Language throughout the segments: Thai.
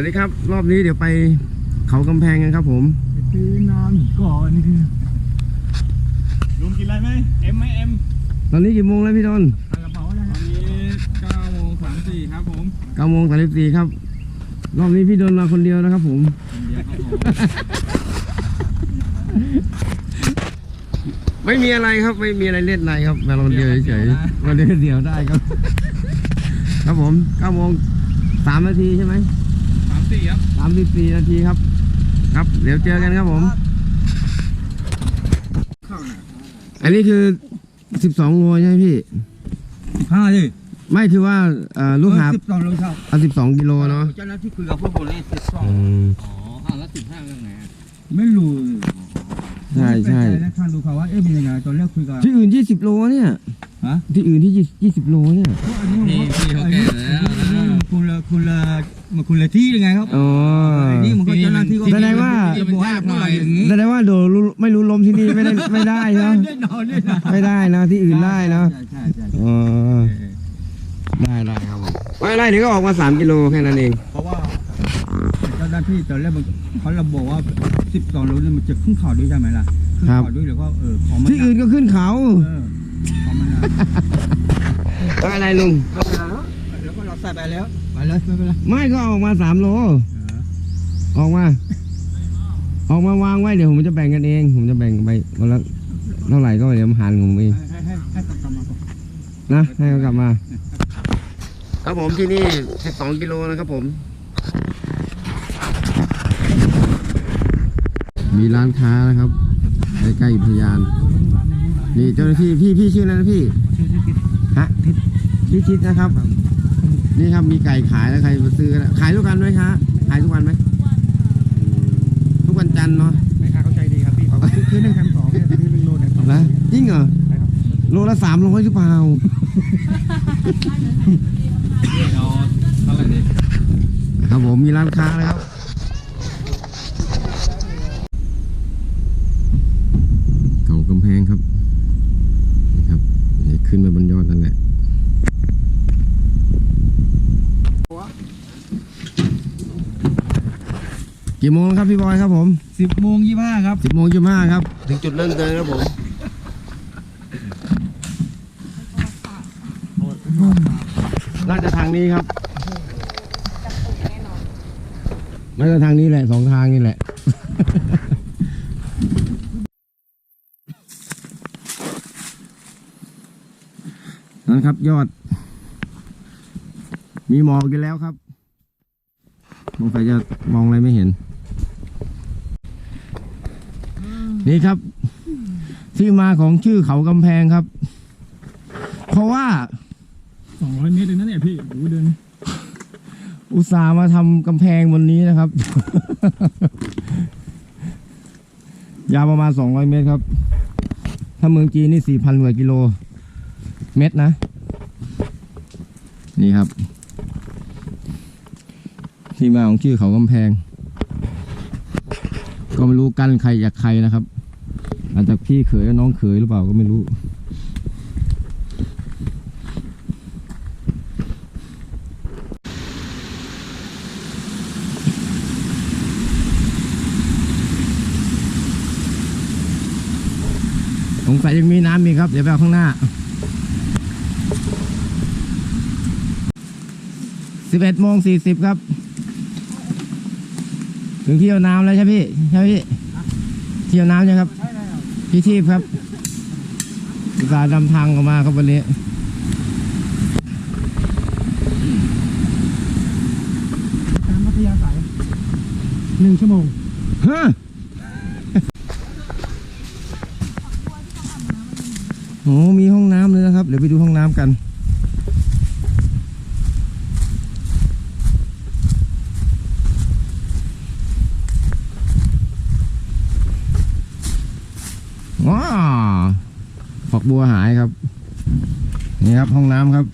วัสดีครับ รอบนี้เดี๋ยวไปเขากำแพงกันครับผมซื้อน้ำก่อนลุงกินอะไรไหมเอ็มไหมเอ็มตอนนี้กี่โมงแล้วพี่ดนกระเป๋านะตอนนี้เก้าโมงสามสี่ครับผมเก้าโมงสามสิบสี่ครับ รอบนี้พี่ดนมาคนเดียวนะครับผมคนเดียวครับผมไม่มีอะไรครับไม่มีอะไรเล่นในครับมาคนเดียวเฉยๆมาเดียวเดียวได้ครับ ครับผมเก้าโมงสามนาทีใช่ไหม สามสี่ครับสามสิบสี่นาทีครับ ครับ เดี๋ยวเจอกันครับผมเข้าหน่ะอันนี้คือสิบสองโลใช่ไหมพี่ห้าดิไม่คือว่าเอ่อลูกหาบสิบสองโลครับเอาสิบสองกิโลเนาะเจ้าหน้าที่คุยกับพวกผมเลยสิบสองอืมอ๋ออะแล้วสิบห้ายังไงอะไม่รู้ใช่ใช่ไม่แน่ใจนะทางดูเขาว่าเอ๊ะเป็นยังไงตอนแรกคุยกับที่อื่นยี่สิบโลเนี่ยฮะ ที่อื่นที่ยี่สิบโลเนี่ยอันนี้อันนี้ คุณละคุณละมาคุณละที่ยังไงครับอ๋ออันนี้มันก็เจ้าหน้าที่ก็แสดงว่า จะบอกว่าพวกเราอย่างนี้แสดงว่าโดดรู้ไม่รู้ลมที่นี่ไม่ได้ไม่ได้ใช่ไหมแน่นอนแน่นอนไม่ได้นะที่อื่นได้นะใช่ใช่ใช่อ๋อได้ได้ครับผมไม่ได้เดี๋ยวก็ออกมาสามกิโลแค่นั้นเอง เพราะว่าเจ้าหน้าที่ตอนแรกมันเขาระบุว่าสิบสองโลนี่มันจะขึ้นเขาด้วยใช่ไหมล่ะขึ้นเขาด้วยแล้วก็เออของมันที่อื่นก็ขึ้นเขาเออของมันนะแล้วอะไรลุงแล้วก็เรา ใส่ไปแล้ว ไปเลยไม่เป็นไรไม่ก็ออกมาสามโล ออกมา ออกมาวางไว้เดี๋ยวผมจะแบ่งกันเอง ผมจะแบ่งไปวันละเท่าไหร่ก็เดี๋ยวผมหารของผมเองให้ให้ให้กลับมาก่อนนะให้เขากลับมา ครับผมที่นี่ 12 กิโลนะครับผม มีร้านค้านะครับใกล้ๆอุทยาน นี่เจ้าหน้าที่พี่พี่ชื่ออะไรนะพี่ฮะพี่ชิดนะครับ นี่ครับมีไก่ขายแล้วใครมาซื้อก็ได้ขายทุกวันไหมคะขายทุกวันไหมอืมทุกวันจันทร์เนาะแม่ค้าเข้าใจดีครับพี่เขาคือหนึ่งแถมสองเนี่ยคือหนึ่งโลแถมสองนะจริงเหรอโลละสามร้อยหรือเปล่าเอาเท่าไหร่ดีครับผมมีร้านค้าแล้วเขากำแพงครับนี่ครับนี่ขึ้นมาบนยอดนั่นแหละ กี่โมงแล้วครับพี่บอยครับผมสิบโมงยี่ห้าครับสิบโมงยี่ห้าครับ ถึงจุดเริ่มเดินครับผมน่าจะทางนี้ครับน่าจะทางนี้แหละสองทางนี่แหละนั่นครับยอด มีหมอกอยู่แล้วครับมองไปจะมองอะไรไม่เห็น นี่ครับ ที่มาของชื่อเขากำแพงครับ เพราะว่าสองร้อยเมตรเลยนะเนี่ยพี่โอ้โหเดินอุตส่าห์มาทำกำแพงบนนี้นะครับ ยาวประมาณ200เมตรครับ ถ้าเมืองจีนนี่4,000กว่ากิโล เมตรนะ นี่ครับ ที่มาของชื่อเขากำแพง ก็ไม่รู้กันใครจากใครนะครับ อาจจะพี่เขยน้องเขยหรือเปล่าก็ไม่รู้ สงสัยยังมีน้ำอีกครับ เดี๋ยวไปเอาข้างหน้าสิบเอ็ดโมงสี่สิบครับ ถึงเที่ยวน้ำแล้วใช่พี่ ใช่พี่ เที่ยวน้ำใช่ครับ พี่ทีพครับอุตส่าห์นำทางออกมาครับวันนี้ ตามพัทยาสายหนึ่งชั่วโมง ฮะโอ้มีห้องน้ำเลยนะครับ เดี๋ยวไปดูห้องน้ำกัน บัวหายครับ นี่ครับห้องน้ำครับ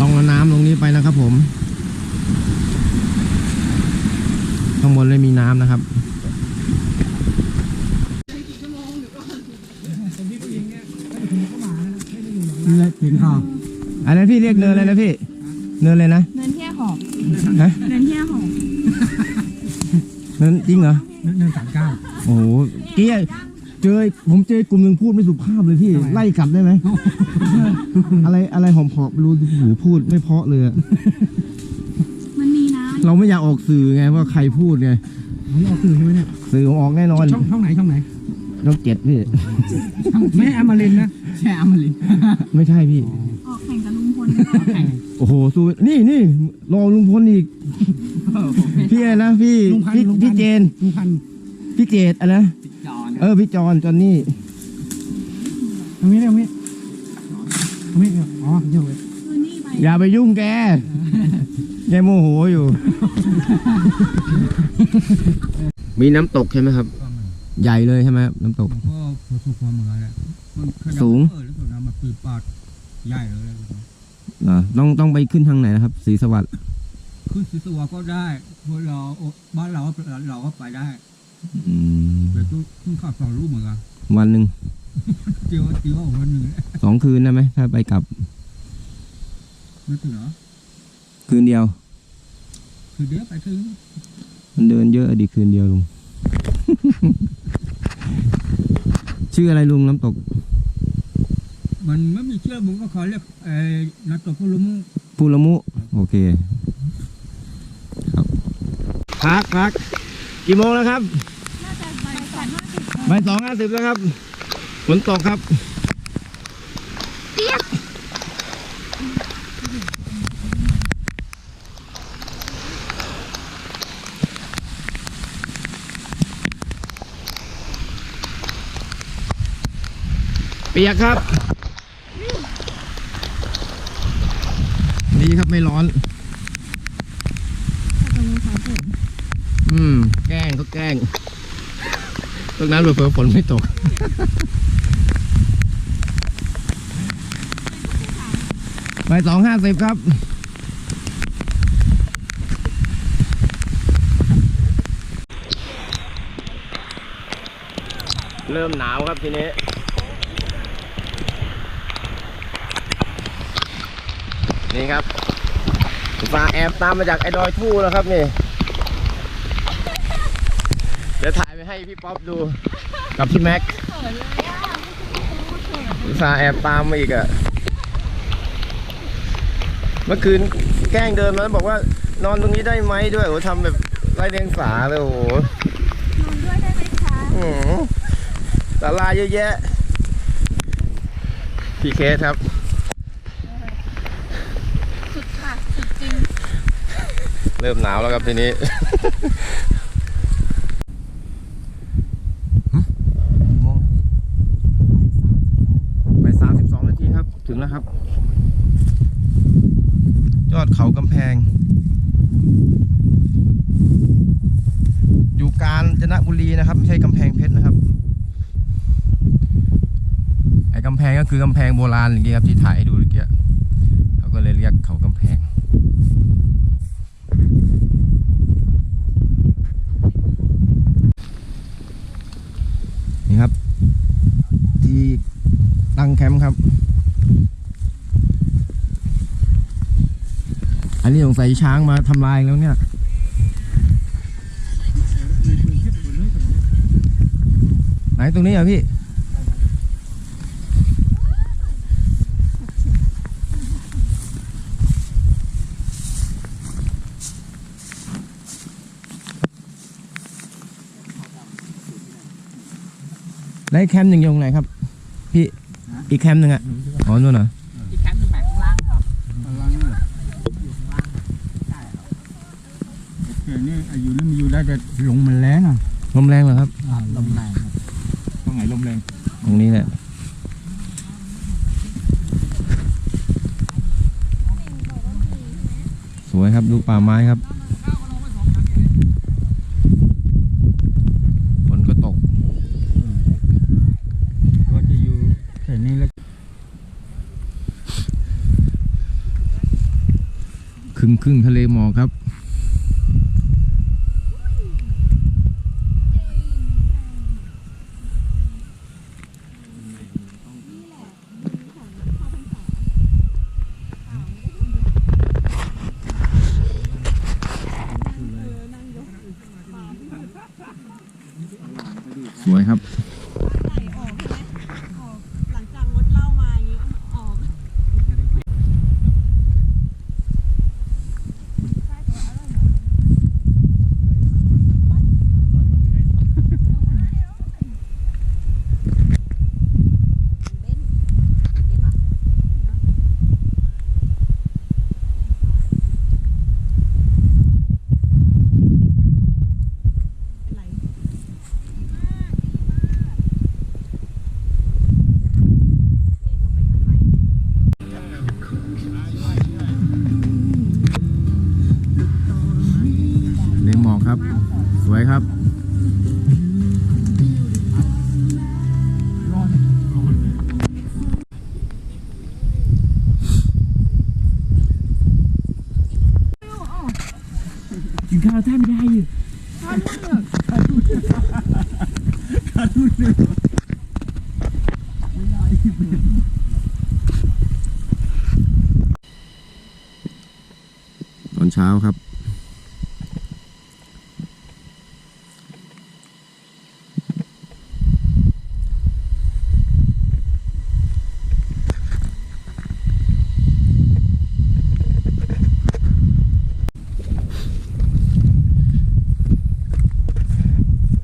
ลองเอาน้ำลงนี้ไปนะครับผม ข้างบนเลยมีน้ำนะครับนี่แหละถึงค่ะ อันนั้นพี่เรียกเนินอะไรนะพี่ เนินเลยนะ เนินเที่ยหอบฮะ เนินเที่ยหอบเนินจริงเหรอหนึ่งสามเก้าโอ้โหเกี้ยเจอผมเจอกลุ่มหนึ่งพูดไม่สุภาพเลยพี่ทำไมไล่กลับได้ไหม อะไรอะไรหอมหอมๆรู้หูพูดไม่เพราะเลยอะมันมีนะเราไม่อยากออกสื่อไงว่าใครพูดไง ผมออกสื่อใช่ไหมเนี่ย สื่อผมออกแน่นอนช่องช่องไหนช่องไหนนกเจ็ดพี่ไม่อมรินนะแช่อมรินไม่ใช่พี่ออกแข่งกับ ลุงพลไม่ได้โอ้โหสู้นี่นี่รอลุงพลอีกพี่อะไรนะพี่ลุงพันธุ์พี่ลุงพันธุ์พี่เจน ลุงพันธุ์พี่เจดอะไรนะจอนเออพี่จอนจอนนี่ตรงนี้ตรงนี้ตรงนี้อ๋อเดี๋ยวคือนี่ไปอย่าไปยุ่งแกแกโมโหอยู่ มีน้ำตกใช่ไหมครับ ใหญ่เลยใช่ไหมน้ำตกมันก็พอสุกความเหมือนกันแหละมันขยับสูง เออแล้วก็น้ำมาปีปาดใหญ่เลย เหรอต้องต้องไปขึ้นทางไหนนะครับศรีสวัสดิ์ขึ้นศิสวาก็ได้เพราะเราบ้านเราเราก็ไปได้อืมแต่ก็ขึ้นข้าวสองรูปเหมือนกันวันหนึ่งเจียวเจียววันหนึ่งสองคืนได้ไหมถ้าไปกลับ ไม่ถึงเหรอคืนเดียว คือเดี๋ยวไปถึงมันเดินเยอะดีคืนเดียวลุง ชื่ออะไรลุงน้ำตก มันไม่มีเชื่อมึงก็ขอเรียกไอ้นักตบพุลุมุปูละมุ โอเค ครับพักพักกี่โมงแล้วครับน่าจะใบสองห้าสิบบ่ายสองห้าสิบแล้วครับฝนตกครับเปียกครับ ดีครับไม่ร้อน อืม แกล้งเขาแกล้งตรงนั้นเผื่อๆฝนไม่ตก ไปสองห้าสิบครับเริ่มหนาวครับทีนี้ นี่ครับอุตส่าห์แอบตามมาจากไอ้ดอยทู่แล้วครับนี่ เดี๋ยวถ่ายไปให้พี่ป๊อปดู กับพี่แม็กอุตส่าห์แอบตามมาอีกอะเมื่อคืนแกล้งเดินมาแล้วบอกว่านอนตรงนี้ได้ไหมด้วยโอ้ทำแบบไร้เดียงสาเลยโอ้โหนอนด้วยได้ไหมคะอื้อหือศาลาเยอะแยะ พี่เคสครับ สุดค่ะ สุดจริง เริ่มหนาวแล้วครับทีนี้มองไปสามสิบสองนาทีครับ ถึงแล้วครับ ยอดเขากำแพง อยู่กาญจนบุรีนะครับ ไม่ใช่กำแพงเพชรนะครับ ไอ้กำแพงก็คือกำแพงโบราณอย่างเงี้ยครับที่ถ่ายให้ดูเมื่อกี้เขาก็เลยเรียกเขากำแพง นี่ครับ ที่ตั้งแค มป์ครับ อันนี้สงสัยช้างมาทำลายแล้วเนี่ยไหนตรงนี้เหรอพี่แล้วไอ้แคมป์หนึ่งยงไหนครับ พี่ อีกแคมป์หนึ่งอะอ๋อนู่นเหรออีกแคมป์หนึ่งไปข้างล่างครับข้างล่างนี่เหรออยู่ข้างล่างใช่ครับโอเคนี่อายุนี่มันอยู่ได้แต่ลงมันแรงอะลมแรงเหรอครับอ่าลมแรงครับตรงไหนลมแรงตรงนี้แหละสวยครับดูป่าไม้ครับ ฝนก็ตก ก็จะอยู่แค่นี้แล้ว ครึ่งครึ่งทะเลหมอกครับ เช้าครับ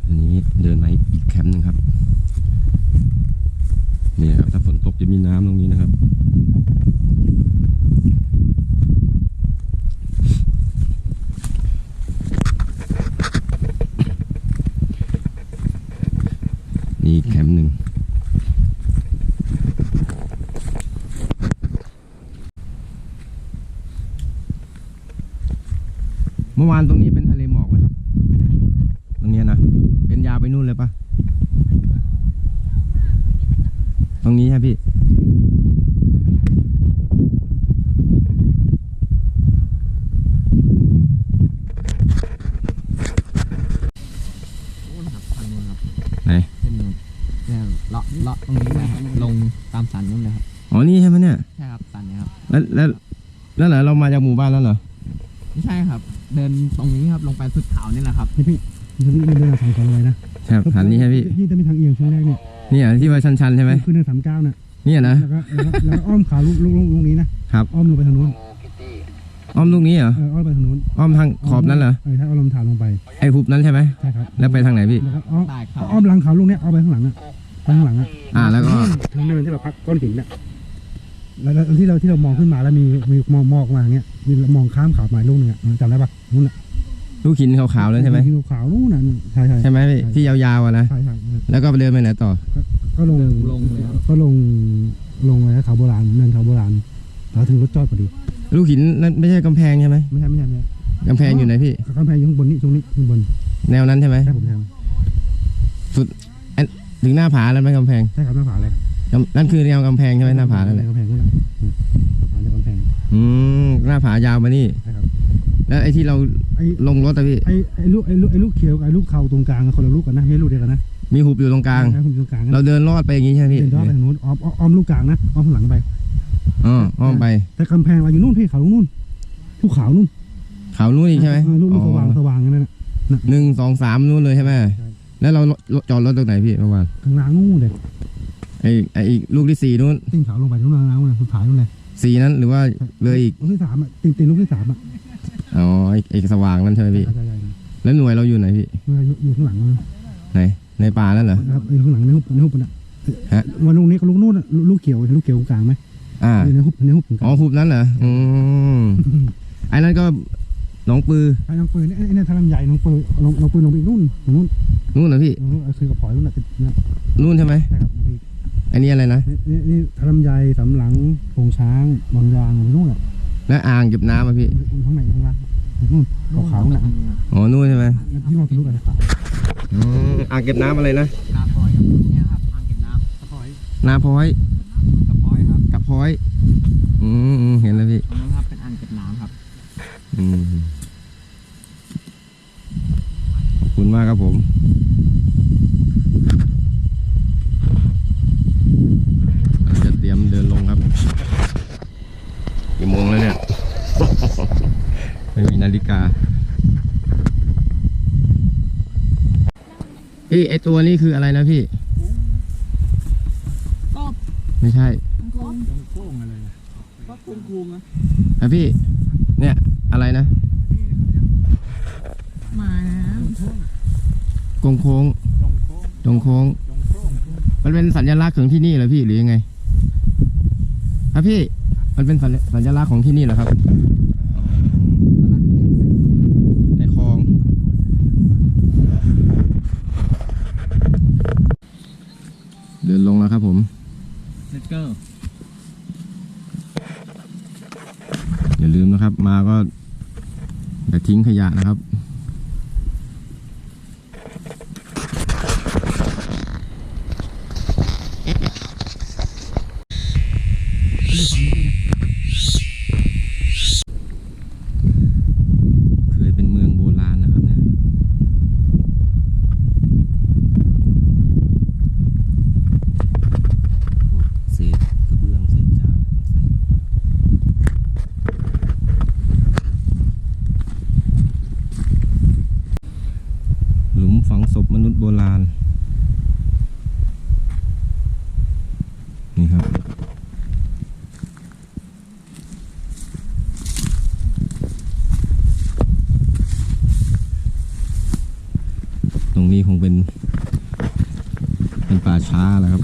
อันนี้เดินมาอีกแคมป์หนึ่งครับ นี่ครับ ถ้าฝนตกจะมีน้ำตรงนี้นะครับ นี่อีกแคมป์หนึ่งเมื่อวานตรงนี้เป็นทะเลหมอกไหมครับ ตรงเนี้ยนะ เป็นยาวไปนู่นเลยปะตรงนี้ใช่พี่ นู่นครับทางนู้นครับ ไหน เส้นนู้นเนี่ยเลาะเลาะตรงนี้นะครับลงตามสันนู้นเลยครับอ๋อนี่ใช่ไหมเนี่ยใช่ครับสันเนี้ครับแล้วแล้วแล้วเหรอเรามาจากหมู่บ้านแล้วเหรอไม่ใช่ครับ เดินตรงนี้ครับลงไปสุดเขานี่แหละครับพี่พี่พี่พี่เดินทางก่อนเลยนะครับฐานนี้ใช่พี่พี่จะมีทางเอียงช่วงแรกเนี่ยนี่เหรอที่ว่าชันๆใช่ไหมขึ้นเนินสามเก้าน่ะเนี่ยนะแล้วก็แล้วก็แล้วก็อ้อมขาลูกลูกลูกลูกนี้นะครับอ้อมลงไปทางนู้นอ้อมลูกนี้เหรอเอออ้อมไปทางนู้นอ้อมทางขอบนั้นเหรอเออถ้าเอาลมถ่านลงไปไอ้หุบนั้นใช่ไหมใช่ครับแล้วไปทางไหนพี่แล้วก็อ้อมใต้เขาอ้อมหลังเขาลูกเนี้ยเอาไปข้างหลังอะไป ข้างหลังอะอ่าแล้วก็ทางเนินที่เราพักก้อนหินน่ะแล้วแล้วที่เราที่เรามองขึ้นมาแล้วมีมีมองมองมาอย่างเงี้ยมีมองข้ามเขามาลูกหนึงอะจำได้ปะนู่นอะลูกหินขาวๆแล้วใช่ไหมที่ขาวๆนู่นน่ะนู่นใช่ใช่ใช่ไหมพี่ที่ยาวๆอะนะใช่ใช่แล้วก็เดินไปไหนต่อ ก็ลงลงเลยครับ ก็ลงลงอะไรนะเขาโบราณเนินเขาโบราณแล้วถึงรถจอดพอดีลูกหินนั่นไม่ใช่กำแพงใช่ไหมไม่ใช่ไม่ใช่ไม่ใช่กำแพงอยู่ไหนพี่กำแพงอยู่ข้างบนนี่ตรงนี้ข้างบนแนวนั้นใช่ไหมใช่ผมแทง ถึงหน้าผาแล้วไหมกำแพงใช่ครับหน้าผาเลยกำนั่นคือแนวกำแพงใช่ไหมหน้าผานั่นแหละกำแพงนั่นแหละหน้าผาในกำแพงอืมหน้าผายาวมานี่ ใช่ครับ แล้วไอ้ที่เราไอ้ลงรถอะพี่ ไอ้ไอ้ลูกไอ้ลูกไอ้ลูกเขียวกับไอ้ลูกเขาตรงกลางอะคนละลูกกันนะไม่ใช่ลูกเดียวกันนะมีหุบอยู่ตรงกลาง ใช่ผมอยู่ตรงกลางนะเราเดินลอดไปอย่างงี้ใช่ไหมพี่เดินรอบไปทางนู้นอ้อมอ้อมอ้อมลูกกลางนะอ้อมข้างหลังไป อ๋ออ้อมไป แต่กำแพงเราอยู่นู่นพี่เขาตรงนู่นภูเขานู่นเขานู่นอีกใช่ไหมเออลูกลูกสว่างอ๋อสว่างนั่นน่ะหนึ่งสองสามนู่นเลยใช่ไหมใช่ แล้วเราจอดรถตรงไหนพี่เมื่อวานข้างล่างนู่นเลยไอ้ไอ้อีกลูกที่สี่นู่นตีนเขาลงไปตรงล่างนู่นเลยสุดท้ายนู่นเลยสี่นั้นหรือว่าเลยอีกลูกที่สามอะตีนตีนลูกที่สามอะอ๋อไอ้ไอ้สว่างนั่นใช่ไหมพี่ใช่ใช่ใช่แล้วหน่วยเราอยู่ไหนพี่อยู่อยู่ข้างหลังนู่นไหนในป่านั่นเหรอนะครับอยู่ข้างหลังในหุบในหุบน่ะฮะวันลูกนี้กับลูกนู่นน่ะลูกเขียวลูกเขียวตรงกลางไหมอ่าอยู่ในหุบในหุบตรงกอ๋ลาองหุบนั้นเหรออืมไอ้นั่นก็ห นองปือไอ้น้องปืนไอ้ไอ้เนี่ยทางลำใหญ่น้องปืนน้องน้องปืนลงไปอีกนู่นตรงนู้นนู่นเหรอพี่ตรงนู้นเอาคือกับผอยนู่นน่ะติดนะนู่นใช่ไหมใช่ครับพี่ไอ้นี่อะไรนะนี่นี่นี่ทางลำใหญ่สำหลังโพงช้างบางยางตรงนู้นอะแล้วอ่างเก็บน้ำอะพี่ข้างในข้างล่างนู่นขาวๆน่ะอ๋อนู่นใช่ไหมแล้วพี่มองทะลุไปขาวอืมอ่างเก็บน้ำอะไรนะนาพอยครับเนี่ยครับอ่างเก็บน้ำกระพอยนาพร้อยกระพอยครับกับพร้อยอืมอืมเห็นแล้วพี่ ขอบคุณมากครับผมเราจะเตรียมเดินลงครับกี่โมงแล้วเนี่ย ไม่มีนาฬิกาพี่ไอตัวนี้คืออะไรนะพี่กบไม่ใช่โค้งโค้งอะไรนะก็คุงคุงอะนะพี่ เนี่ย อะไรนะมาแล้วกงโค้งจงโค้งจงโค้งจงโค้ง มันเป็นสัญลักษณ์ของที่นี่เหรอพี่หรือยังไง ครับพี่ มันเป็นสัญสัญลักษณ์ของที่นี่เหรอครับ ในคลอง เดินลงแล้วครับผมเลตเกอร์อย่าลืมนะครับ มาก็ อย่าทิ้งขยะนะครับ เคยเป็นเมืองโบราณนะครับเนี่ย พวกเศษกระเบื้องเศษจานใส่ หลุมฝังศพมนุษย์โบราณ นี่ครับ ตรงนี้คงเป็น เป็นป่าช้าแล้วครับ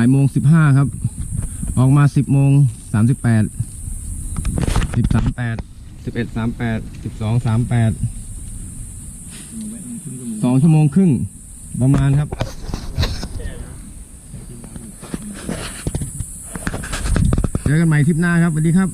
บ่ายโมงสิบห้าครับ ออกมาสิบโมงสามสิบแปดสิบสามแปดสิบเอ็ดสามแปดสิบสองสามแปดสองชั่วโมงครึ่งประมาณครับเจอกันใหม่ทริปหน้าครับสวัสดีครับ